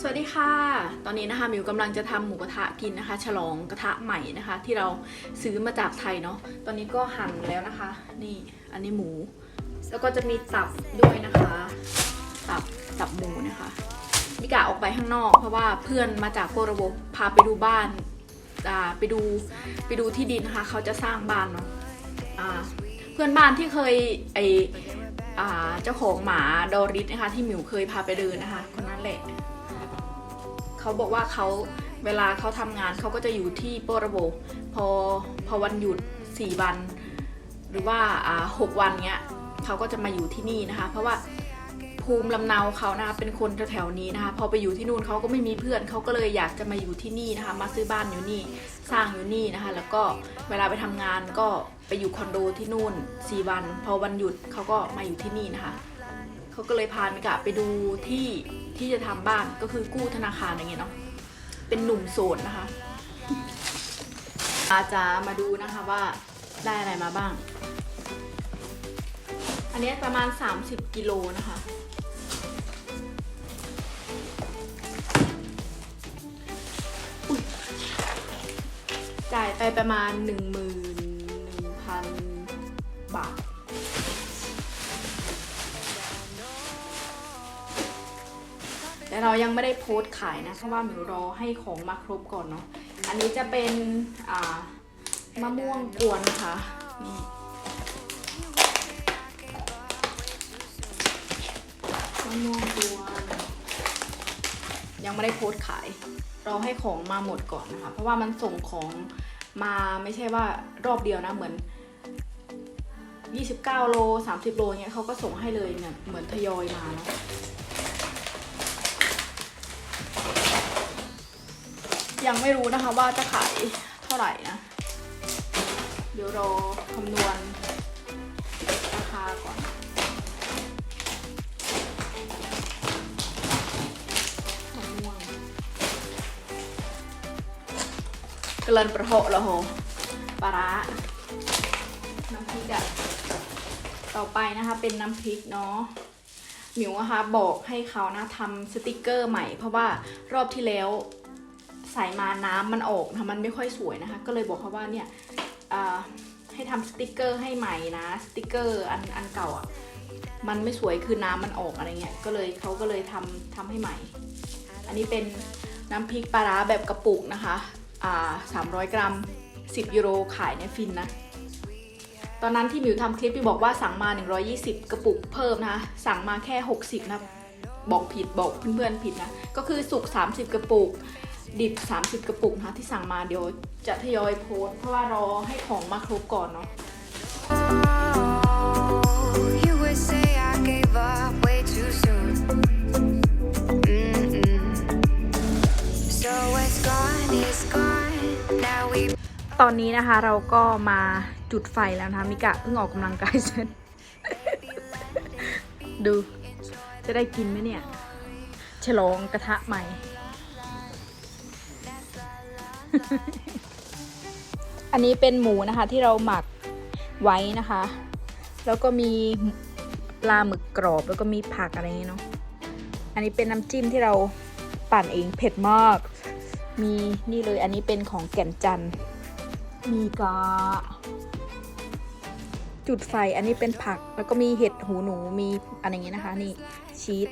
สวัสดีค่ะ ตอนนี้นะคะมิวกำลังจะทำหมูกระทะกินนะคะ ฉลองกระทะใหม่นะคะ ที่เราซื้อมาจากไทยเนาะ ตอนนี้ก็หั่นแล้วนะคะ นี่อันนี้หมู แล้วก็จะมีตับด้วยนะคะ ตับตับหมูนะคะมิกะออกไปข้างนอก เพราะว่าเพื่อนมาจากโปรโบพาไปดูบ้านไปดูไปดูที่ดินนะคะ เขาจะสร้างบ้านเนาะเพื่อนบ้านที่เคยไอเจ้าของหมาดอริสนะคะ ที่หมิวเคยพาไปเดินนะคะคนนั้นแหละ เขาบอกว่าเขาเวลาเขาทำงานเขาก็จะอยู่ที่โปรโบพอพอวันหยุด 4 วัน หรือว่าอ่าหกวันเงี้ยเขาก็จะมาอยู่ที่นี่นะคะ เพราะว่าภูมิลำเนาเขานะคะเป็นคนแถวๆนี้นะคะ พอไปอยู่ที่นู่นเขาก็ไม่มีเพื่อนเขาก็เลยอยากจะมาอยู่ที่นี่นะคะ มาซื้อบ้านอยู่นี่สร้างอยู่นี่นะคะ แล้วก็เวลาไปทำงานก็ไปอยู่คอนโดที่นู่น 4 วัน พอวันหยุดเขาก็มาอยู่ที่นี่นะคะ เขาก็เลยพามิกะไปดูที่ที่จะทำบ้านก็คือกู้ธนาคารอย่างเงี้ยเนาะเป็นหนุ่มโสดนะคะ อาจารย์มาดูนะคะว่าได้อะไรมาบ้าง อันนี้ประมาณ 30 กิโลนะคะ จ่ายไปประมาณ 11,000 บาท แต่เรายังไม่ได้โพสต์ขายนะเพราะว่าหมิวรอให้ของมาครบก่อนเนาะอันนี้จะเป็นอ่ามะม่วงกวนนะคะนี่มะม่วงกวนยังไม่ได้โพสต์ขายรอให้ของมาหมดก่อนนะคะ เพราะว่ามันส่งของมาไม่ใช่ว่ารอบเดียวนะเหมือน 29 โล 30 โลเงี้ยเขาก็ส่งให้เลยเนี่ยเหมือนทยอยมาเนาะ ยังไม่รู้นะคะว่าจะขายเท่าไหร่นะ เดี๋ยวรอคำนวณราคาก่อนมะม่วงกลันประเหาะล้วโหปลาร้าน้ำพริกอะต่อไปนะคะเป็นน้ำพริกเนาะหมิวนะคะบอกให้เขานะทำสติกเกอร์ใหม่ เพราะว่ารอบที่แล้ว ใส่มาน้ำมันออกนะมันไม่ค่อยสวยนะคะ ก็เลยบอกเขาว่าเนี่ยให้ทำสติกเกอร์ให้ใหม่นะสติกเกอร์อันอันเก่าอะมันไม่สวยคือน้ำมันออกอะไรเงี้ยก็เลยเขาก็เลยทำทำให้ใหม่ อันนี้เป็นน้ำพริกปลาร้าแบบกระปุกนะคะอ่า300กรัม 10ยูโรขายในฟินนะตอนนั้นที่มิวทำคลิปพี่บอกว่าสั่งมา 120 กระปุกเพิ่มนะคะสั่งมาแค่ 60นะบอกผิดบอกเพื่อนๆผิดนะ ก็คือสุก 30 กระปุก ดิบ 30 กระปุกนะคะที่สั่งมาเดี๋ยวจะทยอยโพสต์เพราะว่ารอให้ของมาครบก่อนเนาะ You would say I gave up way too soon. Mm-mm. So it's gone, it's gone. Now we ตอนนี้นะคะเราก็มาจุดไฟแล้วนะคะมิกะเพิ่งออกกำลังกายเสร็จ ดู จะได้กินไหมเนี่ย ฉลองกระทะใหม่ อันนี้เป็นหมูนะคะที่เราหมักไว้นะคะ แล้วก็มีปลาหมึกกรอบแล้วก็มีผักอะไรเงี้ยเนาะ อันนี้เป็นน้ำจิ้มที่เราปั่นเองเผ็ดมาก มีนี่เลยอันนี้เป็นของแก่นจันมีกาจุดไฟอันนี้เป็นผักแล้วก็มีเห็ดหูหนูมีอะไรเงี้ยนะคะ นี่ชีส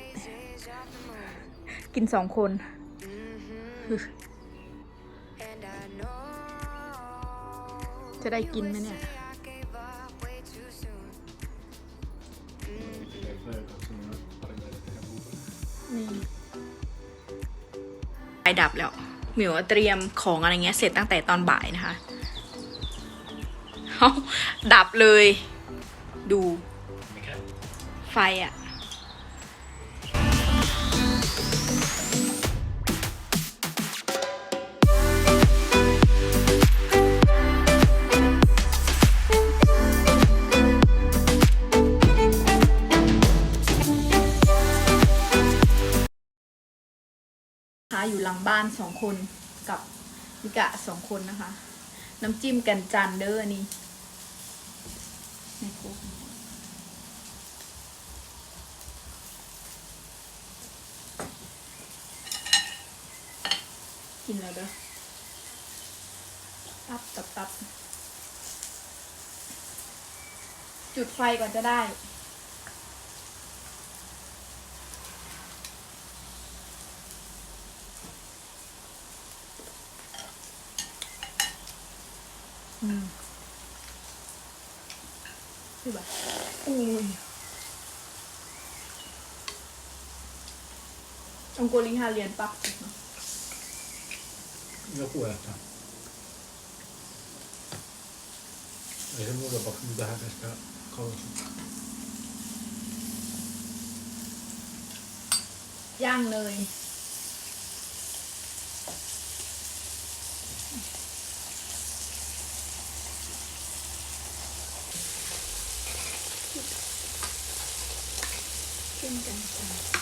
กินสองคน จะได้กินไหมเนี่ยไฟดับแล้วหมิวเตรียมของอะไรเงี้ยเสร็จตั้งแต่ตอนบ่ายนะคะเอ้าดับเลย ดู ไฟอะคะ หลังบ้านสองคนกับมิกะสองคนนะคะ น้ำจิ้มแกันจันเด้ออันนี้ในโคกกินแล้วเด้อตับตับตับ จุดไฟก่อนจะได้ อืมคือแบบอุ้ยองโกลิงฮาเรียนปัก Jag får äta. Jag kan våga bara det här ska komma. ย่างเลย ขึ้นกันกัน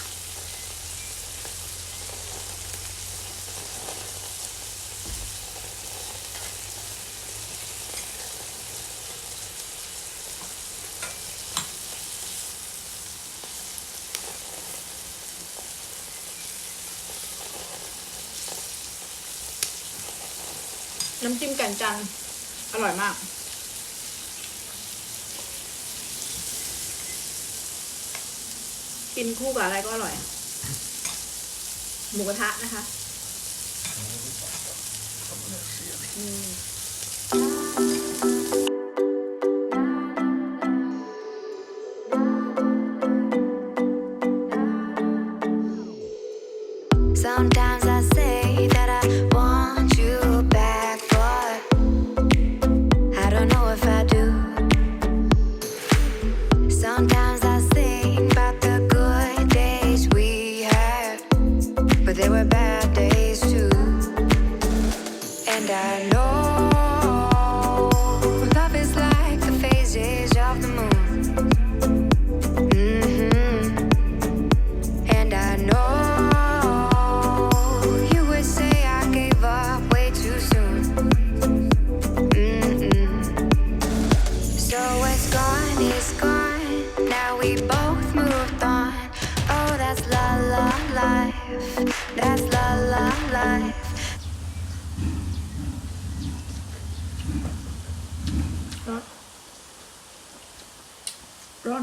น้ำจิ้มแก่นจันอร่อยมาก กินคู่กับอะไรก็อร่อย หมูกระทะนะคะ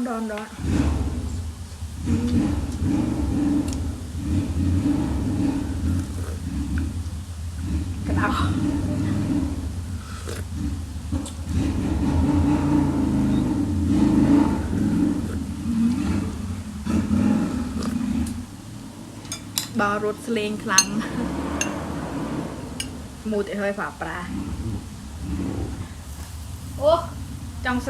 ร้อนร้อนร้อนกระดับบารถเลงคลัง หมูติดเฮยฝาปลา โอ้จังเส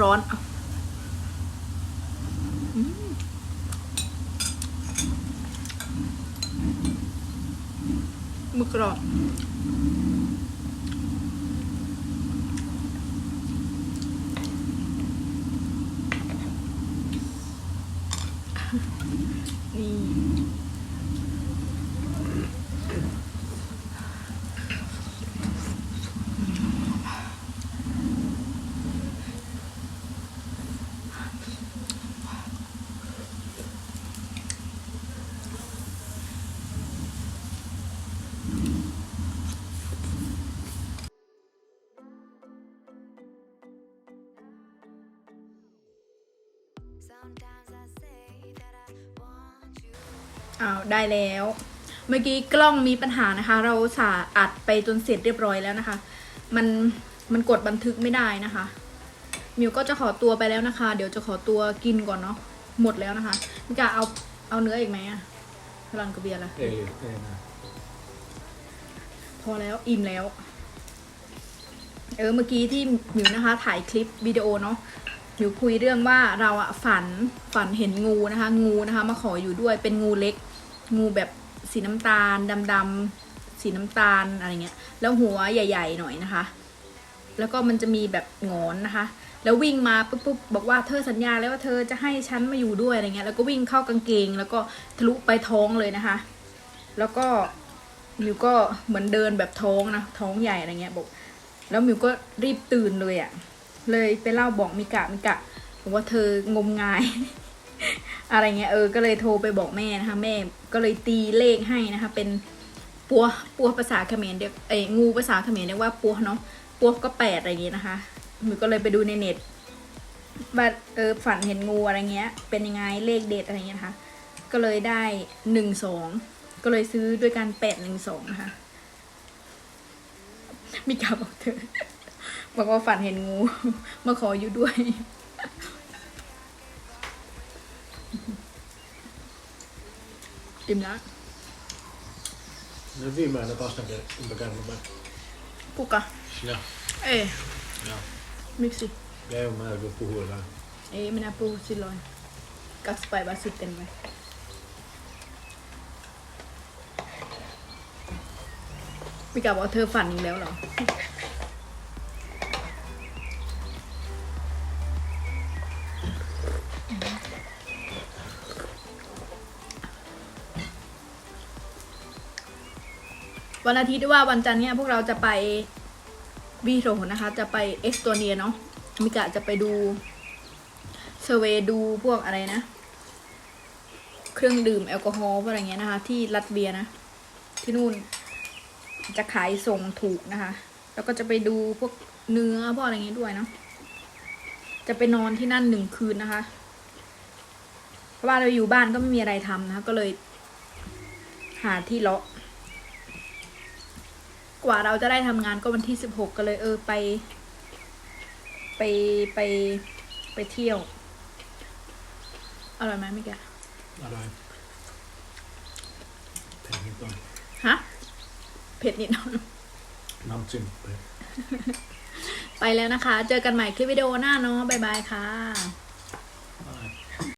ร้อนอืมหมึกกรอบ อ้าวได้แล้ว เมื่อกี้กล้องมีปัญหานะคะ เราสาอัดไปจนเสร็จเรียบร้อยแล้วนะคะ มันมันกดบันทึกไม่ได้นะคะมิวก็จะขอตัวไปแล้วนะคะ เดี๋ยวจะขอตัวกินก่อนเนาะหมดแล้วนะคะมิกาเอาเอาเนื้ออีกไหมอะพลันกระเบียร์ละ Det är lite grann. พอแล้วอิ่มแล้ว เออเมื่อกี้ที่หมิวนะคะ ถ่ายคลิปวิดีโอเนาะห มิวคุยเรื่องว่าเราอะฝันฝันเห็นงูนะคะ งูนะคะ มาขออยู่ด้วยเป็นงูเล็ก งูแบบสีน้ำตาลดำๆสีน้ำตาลอะไรเงี้ย แล้วหัวใหญ่ ๆ หน่อยนะคะ แล้วก็มันจะมีแบบงอนนะคะ แล้ววิ่งมาปุ๊บปุ๊บบอกว่าเธอสัญญาแล้วว่าเธอจะให้ฉันมาอยู่ด้วยอะไรเงี้ยแล้วก็วิ่งเข้ากางเกง แล้วก็ทะลุไปท้องเลยนะคะ แล้วก็มิวก็เหมือนเดินแบบท้องนะท้องใหญ่อะไรเงี้ยบอก แล้วมิวก็รีบตื่นเลยอะ่ะ เลยไปเล่าบอกมิกะมิกะบอกว่าเธองมงาย อะไรเงี้ยเออ ก็เลยโทรไปบอกแม่นะคะแม่ก็เลยตีเลขให้นะคะ เป็นปัวปัวภาษาเขมรเรียกเอ้งูภาษาเขมรเรียกว่าปัวเนาะปัวก็แปดอะไรเงี้ยนะคะมิวก็เลยไปดูในเน็ตว่าเออฝันเห็นงูอะไรเงี้ย เป็นยังไงเลขเด็ดอะไรเงี้ยนะคะ ก็เลยได้หนึ่งสองก็เลยซื้อด้วยกันแปดหนึ่งสองนะคะมิกาบอกเธอ บอกว่าฝันเห็นงู มาขออยู่ด้วย อิ่มแล้ว Nu vill man fastnade under gamla man. ปุกอะ Ja. เอ้ย Ja. มิกซิ Det är med att puhua där. เอ้ยมันอาปูซิลอยกัสไปบาสุดเต็มไปมิกาบอกเธอฝันอีกแล้วเหรอ วันอาทิตย์ว่าวันจันทร์เนี่ยพวกเราจะไปวีโรนะคะ จะไปเอสโตเนียเนาะมิกะจะไปดูเซเวดูพวกอะไรนะ เครื่องดื่มแอลกอฮอล์พวกอะไรเงี้ยนะคะ ที่รัสเวียนะ ที่นู่นจะขายส่งถูกนะคะ แล้วก็จะไปดูพวกเนื้อพวกอะไรเงี้ยด้วยเนาะจะไปนอนที่นั่นหนึ่งคืนนะคะ เพราะว่าเราอยู่บ้านก็ไม่มีอะไรทำนะคะก็เลย หาที่เลาะ กว่าเราจะได้ทำงานก็วันที่สิบหกก็เลยเออไป ไปไปไปเที่ยว อร่อยไหมมิกะ Alla. Tänk inte om. ฮะเผ็ดนิดหน่อย Namn Simpe. ไปแล้วนะคะ เจอกันใหม่คลิปวิดีโอหน้าเนาะบ๊ายบายค่ะ